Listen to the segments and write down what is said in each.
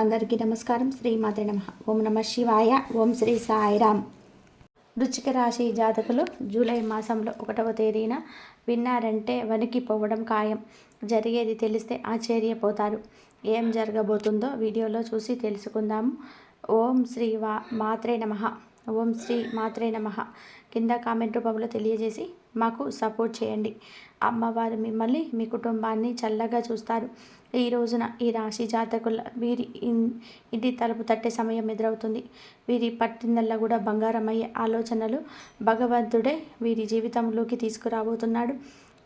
అందరికీ నమస్కారం. శ్రీ మాతే నమ. ఓం నమ శివాయ. ఓం శ్రీ సాయిరామ్ వృచ్చిక రాశి జాతకులు జూలై మాసంలో ఒకటవ తేదీన విన్నారంటే వణికిపోవడం ఖాయం. జరిగేది తెలిస్తే ఆశ్చర్యపోతారు. ఏం జరగబోతుందో వీడియోలో చూసి తెలుసుకుందాము. ఓం శ్రీ వా మాత్రే నమ. ఓం శ్రీ మాత్రే నమ. కింద కామెంట్ రూపంలో తెలియజేసి మాకు సపోర్ట్ చేయండి. అమ్మవారు మిమ్మల్ని మీ కుటుంబాన్ని చల్లగా చూస్తారు. ఈ రోజున ఈ రాశి జాతకుల వీరి ఇన్- ఇంటి తలుపు తట్టే సమయం ఎదురవుతుంది. వీరి పట్టిందల్లా కూడా బంగారమయ్యే ఆలోచనలు భగవంతుడే వీరి జీవితంలోకి తీసుకురాబోతున్నాడు.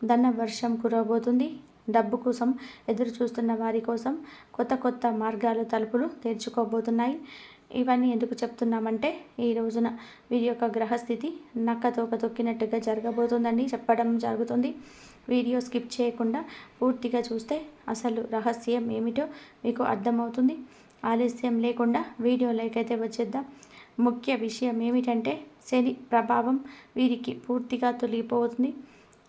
ధన వర్షం కురబోతుంది డబ్బు కోసం ఎదురు చూస్తున్న వారి కోసం కొత్త కొత్త మార్గాలు తలుపులు తెరుచుకోబోతున్నాయి. ఇవన్నీ ఎందుకు చెప్తున్నామంటే ఈ రోజున వీరి యొక్క గ్రహస్థితి నక్క తోక తొక్కినట్టుగా జరగబోతుందని చెప్పడం జరుగుతుంది. వీడియో స్కిప్ చేయకుండా పూర్తిగా చూస్తే అసలు రహస్యం ఏమిటో మీకు అర్థమవుతుంది. ఆలస్యం లేకుండా వీడియోలోకి అయితే వచ్చేద్దాం. ముఖ్య విషయం ఏమిటంటే శని ప్రభావం వీరికి పూర్తిగా తొలగిపోతుంది.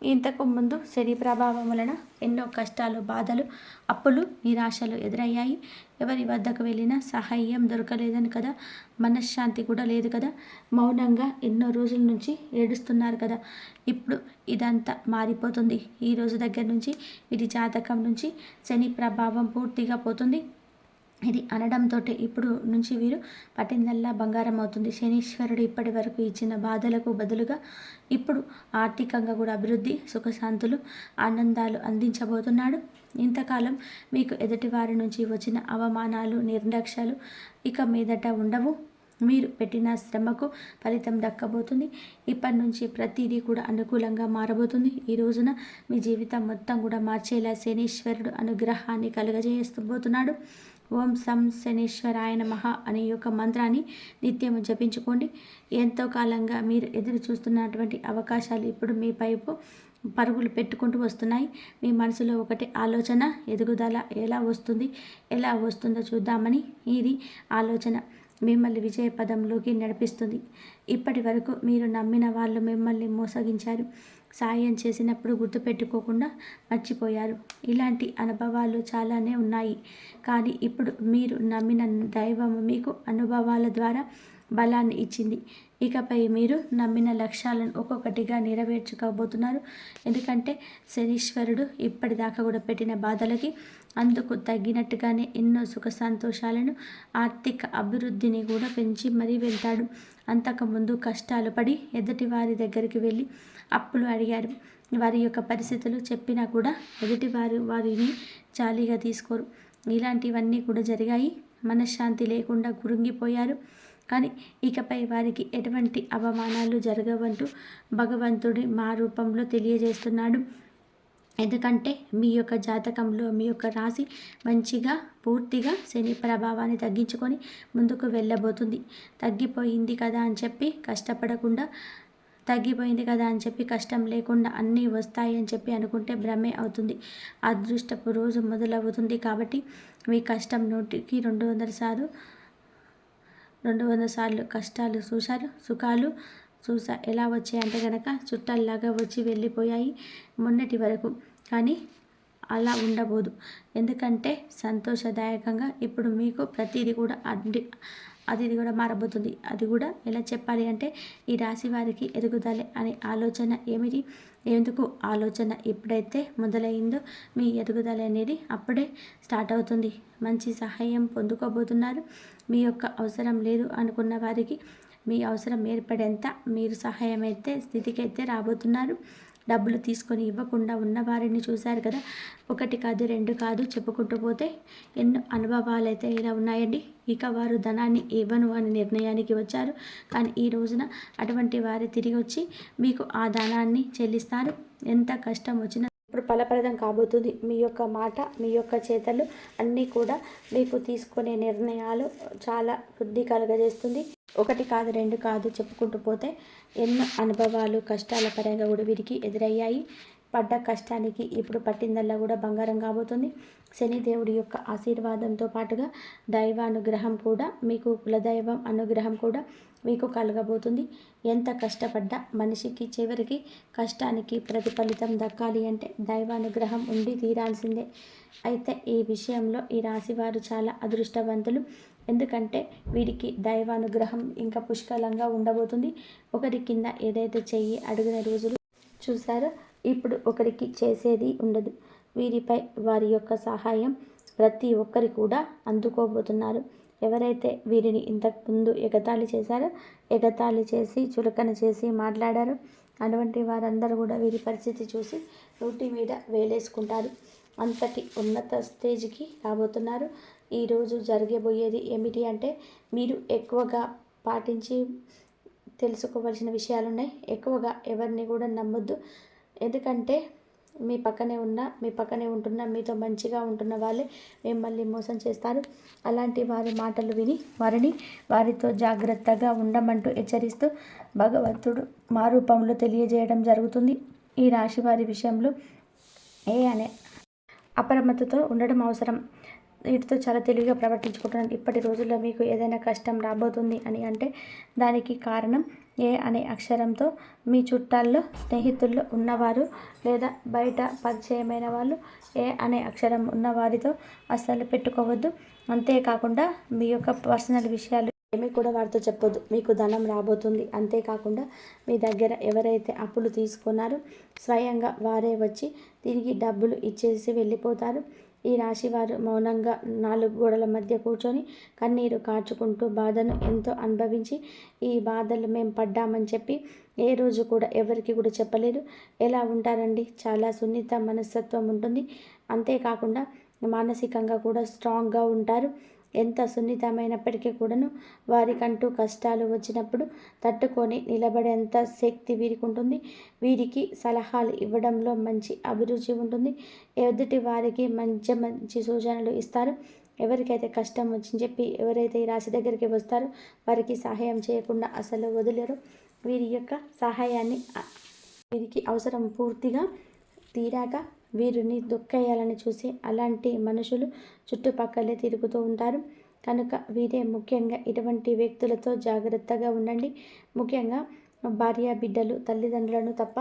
ఇంతకు ముందు శని ప్రభావం వలన ఎన్నో కష్టాలు బాధలు అప్పులు నిరాశలు ఎదురయ్యాయి. ఎవరి వద్దకు వెళ్ళినా సహాయం దొరకలేదని కదా? మనశ్శాంతి కూడా లేదు కదా? మౌనంగా ఎన్నో రోజుల నుంచి ఏడుస్తున్నారు కదా? ఇప్పుడు ఇదంతా మారిపోతుంది. ఈ రోజు దగ్గర నుంచి వీరి జాతకం నుంచి శని ప్రభావం పూర్తిగా పోతుంది. ఇది అనడంతో ఇప్పుడు నుంచి వీరు పట్టిందల్లా బంగారం అవుతుంది. శనీశ్వరుడు ఇప్పటి వరకు ఇచ్చిన బాధలకు బదులుగా ఇప్పుడు ఆర్థికంగా కూడా అభివృద్ధి సుఖశాంతులు ఆనందాలు అందించబోతున్నాడు. ఇంతకాలం మీకు ఎదుటివారి నుంచి వచ్చిన అవమానాలు నిర్లక్ష్యాలు ఇక మీదట ఉండవు. మీరు పెట్టిన శ్రమకు ఫలితం దక్కబోతుంది ఇప్పటి నుంచి ప్రతిదీ కూడా అనుకూలంగా మారబోతుంది. ఈ రోజున మీ జీవితం మొత్తం కూడా మార్చేలా శనీశ్వరుడు అనుగ్రహాన్ని కలుగజేయబోతున్నాడు. ఓం సం శనీశ్వరాయ మహా అనే యొక్క మంత్రాన్ని నిత్యం జపించుకోండి. ఎంతో కాలంగా మీరు ఎదురు చూస్తున్నటువంటి అవకాశాలు ఇప్పుడు మీ పైపు పరుగులు పెట్టుకుంటూ వస్తున్నాయి. మీ మనసులో ఒకటి ఆలోచన ఎదుగుదల ఎలా వస్తుంది ఎలా వస్తుందో చూద్దామని ఇది ఆలోచన. మిమ్మల్ని విజయ పదంలోకి నడిపిస్తుంది. ఇప్పటి వరకు మీరు నమ్మిన వాళ్ళు మిమ్మల్ని మోసగించారు. సాయం చేసినప్పుడు గుర్తుపెట్టుకోకుండా మర్చిపోయారు. ఇలాంటి అనుభవాలు చాలానే ఉన్నాయి. కానీ ఇప్పుడు మీరు నమ్మిన దైవం మీకు అనుభవాల ద్వారా బలాన్ని ఇచ్చింది. ఇకపై మీరు నమ్మిన లక్ష్యాలను ఒక్కొక్కటిగా నెరవేర్చుకోబోతున్నారు. ఎందుకంటే శనీశ్వరుడు ఇప్పటిదాకా కూడా పెట్టిన బాధలకి అందుకు తగ్గినట్టుగానే ఎన్నో సుఖ సంతోషాలను ఆర్థిక అభివృద్ధిని కూడా పెంచి మరీ వెళ్తాడు. అంతకుముందు కష్టాలు పడి ఎదుటి వారి దగ్గరికి వెళ్ళి అప్పులు అడిగారు. వారి యొక్క పరిస్థితులు చెప్పినా కూడా ఎదుటివారు వారిని జాలీగా తీసుకోరు. ఇలాంటివన్నీ కూడా జరిగాయి. మనశ్శాంతి లేకుండా కురుంగిపోయారు కానీ ఇకపై వారికి ఎటువంటి అవమానాలు జరగవంటూ భగవంతుడి మా రూపంలో తెలియజేస్తున్నాడు. ఎందుకంటే మీ యొక్క జాతకంలో మీ యొక్క రాశి మంచిగా పూర్తిగా శని ప్రభావాన్ని తగ్గించుకొని ముందుకు వెళ్ళబోతుంది. తగ్గిపోయింది కదా అని చెప్పి కష్టపడకుండా తగ్గిపోయింది కదా అని చెప్పి కష్టం లేకుండా అన్నీ వస్తాయి అని చెప్పి అనుకుంటే భ్రమే అవుతుంది. అదృష్టపు రోజు మొదలవుతుంది కాబట్టి మీ కష్టం నూటికి రెండు వందల సార్లు రెండు వందల సార్లు కష్టాలు చూశారు సుఖాలు చూసా ఎలా వచ్చాయంటే కనుక చుట్టాల్లాగా వచ్చి వెళ్ళిపోయాయి మొన్నటి వరకు. కానీ అలా ఉండబోదు. ఎందుకంటే సంతోషదాయకంగా ఇప్పుడు మీకు ప్రతిదీ కూడా అడ్డి అది ఇది కూడా మారబోతుంది. అది కూడా ఎలా చెప్పాలి అంటే ఈ రాశి వారికి ఎదుగుదల అనే ఆలోచన ఏమిటి? ఎందుకు ఆలోచన ఎప్పుడైతే మొదలైందో మీ ఎదుగుదల అనేది అప్పుడే స్టార్ట్ అవుతుంది. మంచి సహాయం పొందుకోబోతున్నారు. మీ యొక్క అవసరం లేదు అనుకున్న వారికి మీ అవసరం ఏర్పడేంత మీరు సహాయం అయితే స్థితికి అయితే రాబోతున్నారు. డబ్బులు తీసుకొని ఇవ్వకుండా ఉన్న వారిని చూశారు కదా? ఒకటి కాదు రెండు కాదు చెప్పుకుంటూ పోతే ఎన్నో అనుభవాలు అయితే ఇలా ఉన్నాయండి. ఇక వారు ధనాన్ని ఇవ్వను అని నిర్ణయానికి వచ్చారు. కానీ ఈ రోజున అటువంటి వారు తిరిగి వచ్చి మీకు ఆ ధనాన్ని చెల్లిస్తారు. ఎంత కష్టం వచ్చినా ఇప్పుడు ఫలప్రదం కాబోతుంది. మీ యొక్క మాట మీ యొక్క చేతలు అన్నీ కూడా మీకు తీసుకునే నిర్ణయాలు చాలా వృద్ధి కలుగజేస్తుంది. ఒకటి కాదు రెండు కాదు చెప్పుకుంటూ పోతే ఎన్నో అనుభవాలు కష్టాల పరంగా కూడా వీరికి ఎదురయ్యాయి. పడ్డ కష్టానికి ఇప్పుడు పట్టిందల్లా కూడా బంగారం కాబోతుంది. శనిదేవుడి యొక్క ఆశీర్వాదంతో పాటుగా దైవానుగ్రహం కూడా మీకు కులదైవం అనుగ్రహం కూడా మీకు కలగబోతుంది. ఎంత కష్టపడ్డా మనిషికి చివరికి కష్టానికి ప్రతిఫలితం దక్కాలి అంటే దైవానుగ్రహం ఉండి తీరాల్సిందే. అయితే ఈ విషయంలో ఈ రాశివారు చాలా అదృష్టవంతులు. ఎందుకంటే వీడికి దైవానుగ్రహం ఇంకా పుష్కలంగా ఉండబోతుంది. ఒకరి కింద ఏదైతే చెయ్యి అడిగిన రోజులు చూసారో ఇప్పుడు ఒకరికి చేసేది ఉండదు. వీరిపై వారి యొక్క సహాయం ప్రతి ఒక్కరి కూడా అందుకోబోతున్నారు. ఎవరైతే వీరిని ఇంతకు ముందు ఎగతాళి చేశారో ఎగతాళి చేసి చులకన చేసి మాట్లాడారో అటువంటి వారందరూ కూడా వీరి పరిస్థితి చూసి నోటి మీద వేలేసుకుంటారు. అంతటి ఉన్నత స్టేజ్కి రాబోతున్నారు. ఈరోజు జరగబోయేది ఏమిటి అంటే మీరు ఎక్కువగా పాటించి తెలుసుకోవాల్సిన విషయాలు ఉన్నాయి ఎక్కువగా ఎవరిని కూడా నమ్మొద్దు. ఎందుకంటే మీ పక్కనే ఉన్న మీ పక్కనే ఉంటున్న మీతో మంచిగా ఉంటున్న వాళ్ళే మిమ్మల్ని మోసం చేస్తారు. అలాంటి వారి మాటలు విని వారిని వారితో జాగ్రత్తగా ఉండమంటూ హెచ్చరిస్తూ భగవంతుడు మా రూపంలో తెలియజేయడం జరుగుతుంది. ఈ రాశి వారి విషయంలో ఏ అనే అప్రమత్తతో ఉండడం అవసరం. వీటితో చాలా తెలివిగా ప్రవర్తించుకుంటున్నాను. ఇప్పటి రోజుల్లో మీకు ఏదైనా కష్టం రాబోతుంది అని అంటే దానికి కారణం ఏ అనే అక్షరంతో మీ చుట్టాల్లో స్నేహితుల్లో ఉన్నవారు లేదా బయట పరిచయమైన వాళ్ళు ఏ అనే అక్షరం ఉన్నవారితో అస్సలు పెట్టుకోవద్దు. అంతేకాకుండా మీ యొక్క పర్సనల్ విషయాలు ఏమీ కూడా వారితో చెప్పొద్దు. మీకు ధనం రాబోతుంది. అంతేకాకుండా మీ దగ్గర ఎవరైతే అప్పులు తీసుకున్నారో స్వయంగా వారే వచ్చి తిరిగి డబ్బులు ఇచ్చేసి వెళ్ళిపోతారు. ఈ రాశివారు మౌనంగా నాలుగు గోడల మధ్య కూర్చొని కన్నీరు కాచుకుంటూ బాధను ఎంతో అనుభవించి ఈ బాధలు మేము పడ్డామని చెప్పి ఏ రోజు కూడా ఎవరికి కూడా చెప్పలేదు. ఎలా ఉంటారండి? చాలా సున్నిత మనస్తత్వం ఉంటుంది. అంతేకాకుండా మానసికంగా కూడా స్ట్రాంగ్గా ఉంటారు. ఎంత సున్నితమైనప్పటికీ కూడాను వారికంటూ కష్టాలు వచ్చినప్పుడు తట్టుకొని నిలబడేంత శక్తి వీరికి ఉంటుంది వీరికి సలహాలు ఇవ్వడంలో మంచి అభిరుచి ఉంటుంది. ఎదుటి వారికి మంచి మంచి సూచనలు ఇస్తారు. ఎవరికైతే కష్టం వచ్చింది చెప్పి ఎవరైతే ఈ రాశి దగ్గరికి వస్తారో వారికి సహాయం చేయకుండా అసలు వదిలేరు. వీరి యొక్క సహాయాన్ని వీరికి అవసరం పూర్తిగా తీరాక వీరిని దుఃఖేయాలని చూసి అలాంటి మనుషులు చుట్టుపక్కలే తిరుగుతూ ఉంటారు. కనుక వీరే ముఖ్యంగా ఇటువంటి వ్యక్తులతో జాగ్రత్తగా ఉండండి. ముఖ్యంగా భార్య బిడ్డలు తల్లిదండ్రులను తప్ప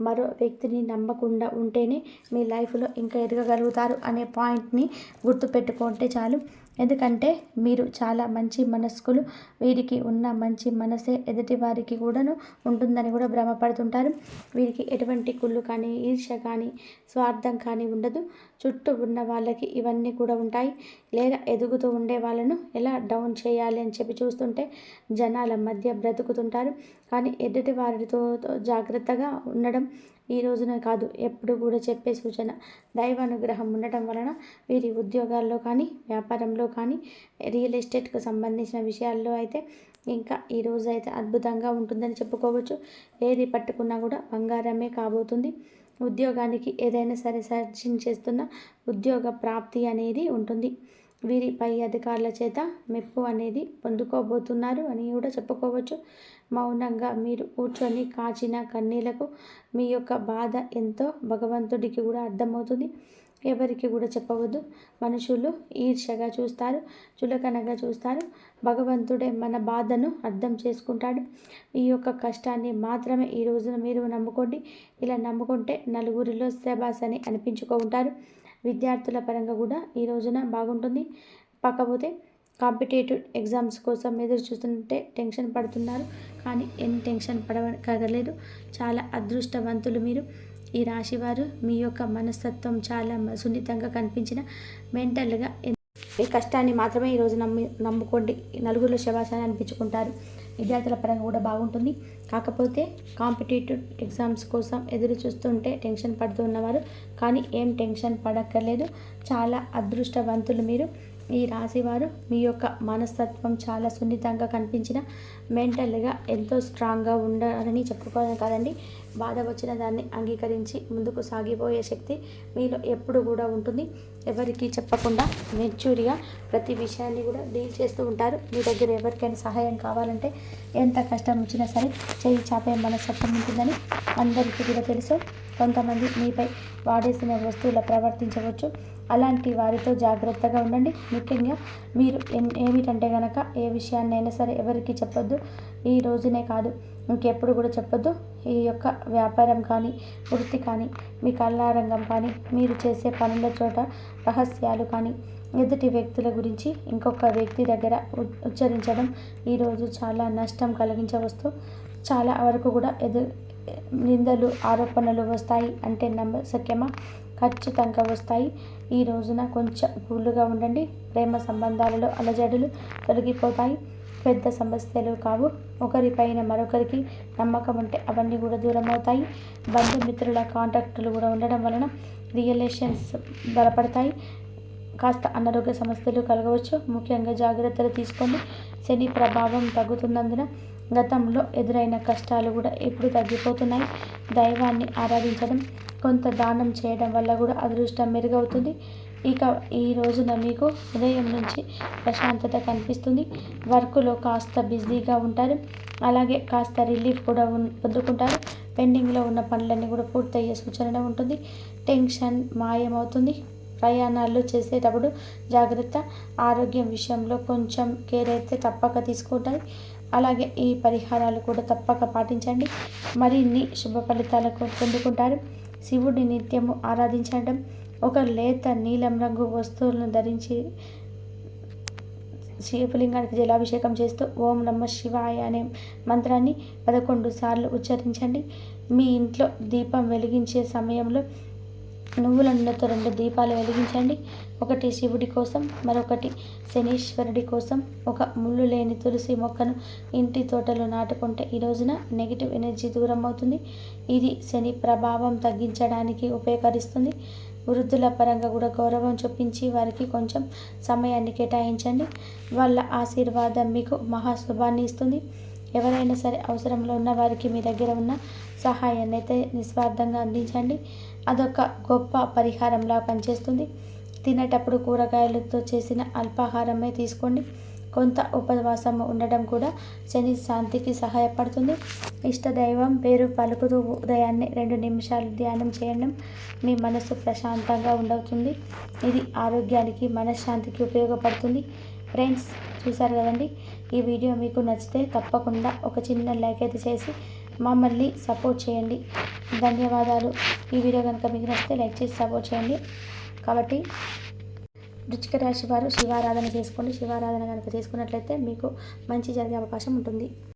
మరో వ్యక్తిని నమ్మకుండా ఉంటేనే మీ లైఫ్లో ఇంకా ఎదగగలుగుతారు అనే పాయింట్ని గుర్తుపెట్టుకుంటే చాలు. ఎందుకంటే మీరు చాలా మంచి మనస్కులు వీరికి ఉన్న మంచి మనసే ఎదుటి వారికి కూడాను ఉంటుందని కూడా భ్రమపడుతుంటారు. వీరికి ఎటువంటి కుళ్ళు కానీ ఈర్ష్య కానీ స్వార్థం కానీ ఉండదు. చుట్టూ ఉన్న వాళ్ళకి ఇవన్నీ కూడా ఉంటాయి. లేదా ఎదుగుతూ ఉండే వాళ్ళను ఎలా డౌన్ చేయాలి అని చెప్పి చూస్తుంటే జనాల మధ్య బ్రతుకుతుంటారు. కానీ ఎదుటి వారితో జాగ్రత్తగా ఉండడం ఈ రోజున కాదు ఎప్పుడు కూడా చెప్పే సూచన. దైవ అనుగ్రహం ఉండటం వలన వీరి ఉద్యోగాల్లో కానీ వ్యాపారంలో కానీ రియల్ ఎస్టేట్కు సంబంధించిన విషయాల్లో అయితే ఇంకా ఈ రోజు అయితే అద్భుతంగా ఉంటుందని చెప్పుకోవచ్చు. ఏది పట్టుకున్నా కూడా బంగారమే కాబోతుంది. ఉద్యోగానికి ఏదైనా సరే సర్చింగ్ చేస్తున్న ఉద్యోగ ప్రాప్తి అనేది ఉంటుంది. వీరి పై అధికారుల చేత మెప్పు అనేది పొందుకోబోతున్నారు అని కూడా చెప్పుకోవచ్చు. మౌనంగా మీరు కూర్చొని కాచిన కన్నీలకు మీ యొక్క బాధ ఎంతో భగవంతుడికి కూడా అర్థమవుతుంది. ఎవరికి కూడా చెప్పవద్దు. మనుషులు ఈర్ష్యగా చూస్తారు చులకనగా చూస్తారు. భగవంతుడే మన బాధను అర్థం చేసుకుంటాడు. ఈ యొక్క కష్టాన్ని మాత్రమే ఈ రోజున మీరు నమ్ముకోండి. ఇలా నమ్ముకుంటే నలుగురిలో శబాస్ అని అనిపించుకుంటారు విద్యార్థుల పరంగా కూడా ఈ రోజున బాగుంటుంది. పక్కపోతే కాంపిటేటివ్ ఎగ్జామ్స్ కోసం ఎదురు చూస్తుంటే టెన్షన్ పడుతున్నారు. కానీ ఏం టెన్షన్ పడగలేదు చాలా అదృష్టవంతులు మీరు. ఈ రాశివారు మీ యొక్క మనస్తత్వం చాలా సున్నితంగా కనిపించిన మెంటల్గా ఈ కష్టాన్ని మాత్రమే ఈరోజు నమ్మి నమ్ముకోండి. నలుగురిలో శవాసాన్ని అనిపించుకుంటారు. విద్యార్థుల పరంగా కూడా బాగుంటుంది. కాకపోతే కాంపిటేటివ్ ఎగ్జామ్స్ కోసం ఎదురు చూస్తుంటే టెన్షన్ పడుతున్నవారు కానీ ఏం టెన్షన్ పడక్కర్లేదు. చాలా అదృష్టవంతులు మీరు. ఈ రాశివారు మీ యొక్క మనస్తత్వం చాలా సున్నితంగా కనిపించిన మెంటల్గా ఎంతో స్ట్రాంగ్గా ఉండాలని చెప్పుకోవాలి కదండి. బాధ వచ్చిన దాన్ని అంగీకరించి ముందుకు సాగిపోయే శక్తి మీలో ఎప్పుడు కూడా ఉంటుంది. ఎవరికి చెప్పకుండా మెచ్యూరిగా ప్రతి విషయాన్ని కూడా డీల్ చేస్తూ ఉంటారు. మీ దగ్గర ఎవరికైనా సహాయం కావాలంటే ఎంత కష్టం వచ్చినా సరే చేయి చాపే మనస్తత్వం ఉంటుందని అందరికీ కూడా తెలుసు. కొంతమంది మీపై వాడేసిన వస్తువుల ప్రవర్తించవచ్చు. అలాంటి వారితో జాగ్రత్తగా ఉండండి. ముఖ్యంగా మీరు ఏమిటంటే కనుక ఏ విషయాన్నైనా సరే ఎవరికి చెప్పొద్దు. ఈ రోజునే కాదు ఇంకెప్పుడు కూడా చెప్పొద్దు. ఈ యొక్క వ్యాపారం కానీ వృత్తి కానీ మీ కళారంగం కానీ మీరు చేసే పనుల చోట రహస్యాలు కానీ ఎదుటి వ్యక్తుల గురించి ఇంకొక వ్యక్తి దగ్గర ఉచ్చరించడం ఈరోజు చాలా నష్టం కలిగించవస్తు చాలా వరకు కూడా ఎదు నిందలు ఆరోపణలు వస్తాయి అంటే నమ్మ సఖ్యమా? ఖచ్చితంగా వస్తాయి. ఈ రోజున కొంచెం కూల్గా ఉండండి. ప్రేమ సంబంధాలలో అలజడులు తొలగిపోతాయి. పెద్ద సమస్యలు కావు. ఒకరిపైన మరొకరికి నమ్మకం ఉంటే అవన్నీ కూడా దూరం అవుతాయి బంధుమిత్రుల కాంటాక్టులు కూడా ఉండడం వలన రియలేషన్స్ బలపడతాయి. కాస్త అనారోగ్య సమస్యలు కలగవచ్చు. ముఖ్యంగా జాగ్రత్తలు తీసుకోండి. శని ప్రభావం తగ్గుతున్నందున గతంలో ఎదురైన కష్టాలు కూడా ఎప్పుడు తగ్గిపోతున్నాయి. దైవాన్ని ఆరాధించడం కొంత దానం చేయడం వల్ల కూడా అదృష్టం మెరుగవుతుంది. ఇక ఈ రోజున మీకు ఉదయం నుంచి ప్రశాంతత కనిపిస్తుంది. వర్క్లో కాస్త బిజీగా ఉంటారు. అలాగే కాస్త రిలీఫ్ కూడా పొందుకుంటారు. పెండింగ్లో ఉన్న పనులన్నీ కూడా పూర్తయ్యే సూచన ఉంటుంది. టెన్షన్ మాయమవుతుంది. ప్రయాణాలు చేసేటప్పుడు జాగ్రత్త. ఆరోగ్యం విషయంలో కొంచెం కేర్ అయితే తప్పక తీసుకుంటాయి అలాగే ఈ పరిహారాలు కూడా తప్పక పాటించండి. మరిన్ని శుభ ఫలితాలకు పొందుకుంటారు. శివుడిని నిత్యము ఆరాధించడం ఒక లేత నీలం రంగు వస్తువులను ధరించి శివలింగానికి జలాభిషేకం చేస్తూ ఓం నమ శివాయ అనే మంత్రాన్ని పదకొండు సార్లు ఉచ్చరించండి. మీ ఇంట్లో దీపం వెలిగించే సమయంలో నువ్వుల నూనెతో రెండు దీపాలు వెలిగించండి. ఒకటి శివుడి కోసం మరొకటి శనీశ్వరుడి కోసం. ఒక ముళ్ళు లేని తులసి మొక్కను ఇంటి తోటలో నాటుకుంటే ఈ రోజున నెగిటివ్ ఎనర్జీ దూరం అవుతుంది ఇది శని ప్రభావం తగ్గించడానికి ఉపయోగకరిస్తుంది వృద్ధుల పరంగా కూడా గౌరవం చూపించి వారికి కొంచెం సమయాన్ని కేటాయించండి. వాళ్ళ ఆశీర్వాదం మీకు మహాశుభాన్ని ఇస్తుంది. ఎవరైనా సరే అవసరంలో ఉన్న వారికి మీ దగ్గర ఉన్న సహాయాన్ని అయితే నిస్వార్థంగా అందించండి. అదొక గొప్ప పరిహారంలా పనిచేస్తుంది. తినేటప్పుడు కూరగాయలతో చేసిన అల్పాహారమే తీసుకోండి. కొంత ఉపవాసం ఉండడం కూడా శని శాంతికి సహాయపడుతుంది. ఇష్టదైవం పేరు పలుకుతూ ఉదయాన్నే రెండు నిమిషాలు ధ్యానం చేయడం మీ మనసు ప్రశాంతంగా ఉండవుతుంది. ఇది ఆరోగ్యానికి మనశ్శాంతికి ఉపయోగపడుతుంది. ఫ్రెండ్స్ చూసారు కదండి? ఈ వీడియో మీకు నచ్చితే తప్పకుండా ఒక చిన్న లైక్ అయితే చేసి మమ్మల్ని సపోర్ట్ చేయండి. ధన్యవాదాలు. ఈ వీడియో కనుక మీకు నచ్చితే లైక్ చేసి సపోర్ట్ చేయండి. కాబట్టి వృచ్చిక రాశి వారు శివారాధన చేసుకోండి. శివారాధన కనుక చేసుకున్నట్లయితే మీకు మంచి జరిగే అవకాశం ఉంటుంది.